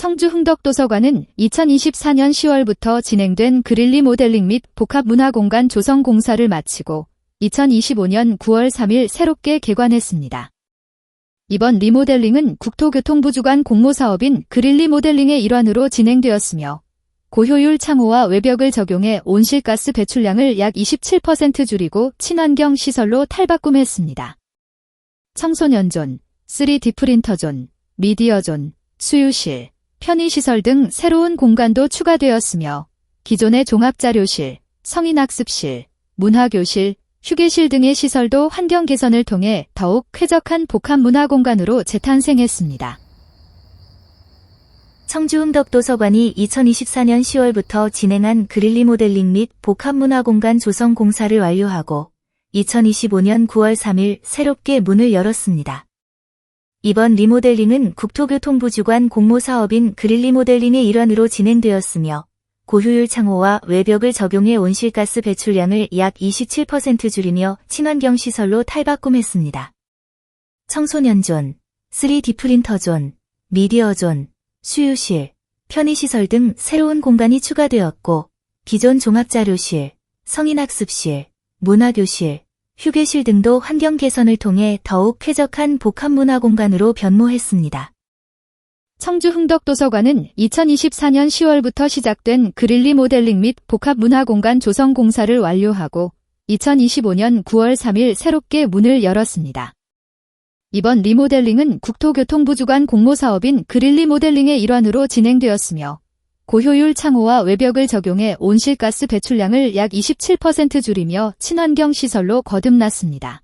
청주 흥덕도서관은 2024년 10월부터 진행된 그릴리 모델링 및 복합문화공간 조성 공사를 마치고 2025년 9월 3일 새롭게 개관했습니다. 이번 리모델링은 국토교통부 주관 공모사업인 그릴리 모델링의 일환으로 진행되었으며 고효율 창호와 외벽을 적용해 온실가스 배출량을 약 27% 줄이고 친환경 시설로 탈바꿈했습니다. 청소년존, 3D 프린터존, 미디어존, 수유실, 편의시설 등 새로운 공간도 추가되었으며 기존의 종합자료실, 성인학습실, 문화교실, 휴게실 등의 시설도 환경 개선을 통해 더욱 쾌적한 복합 문화 공간으로 재탄생했습니다. 청주 흥덕도서관이 2024년 10월부터 진행한 그릴리 모델링 및 복합 문화 공간 조성 공사를 완료하고 2025년 9월 3일 새롭게 문을 열었습니다. 이번 리모델링은 국토교통부 주관 공모사업인 그릴 리 모델링의 일환으로 진행되었으며 고효율 창호와 외벽을 적용해 온실가스 배출량을 약 27% 줄이며 친환경 시설로 탈바꿈했습니다. 청소년존, 3D 프린터존, 미디어존, 수유실, 편의시설 등 새로운 공간이 추가되었고 기존 종합자료실, 성인학습실, 문화교실, 휴게실 등도 환경 개선을 통해 더욱 쾌적한 복합문화 공간으로 변모했습니다. 청주 흥덕도서관은 2024년 10월부터 시작된 그릴리 모델링 및 복합문화공간 조성 공사를 완료하고 2025년 9월 3일 새롭게 문을 열었습니다. 이번 리모델링은 국토교통부 주관 공모사업인 그릴리 모델링의 일환으로 진행되었으며 고효율 창호와 외벽을 적용해 온실가스 배출량을 약 27% 줄이며 친환경 시설로 거듭났습니다.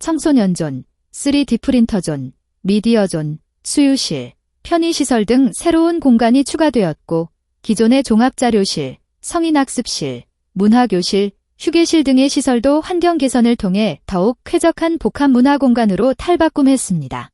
청소년존, 3D 프린터존, 미디어존, 수유실, 편의시설 등 새로운 공간이 추가되었고 기존의 종합자료실, 성인학습실, 문화교실, 휴게실 등의 시설도 환경 개선을 통해 더욱 쾌적한 복합문화 공간으로 탈바꿈했습니다.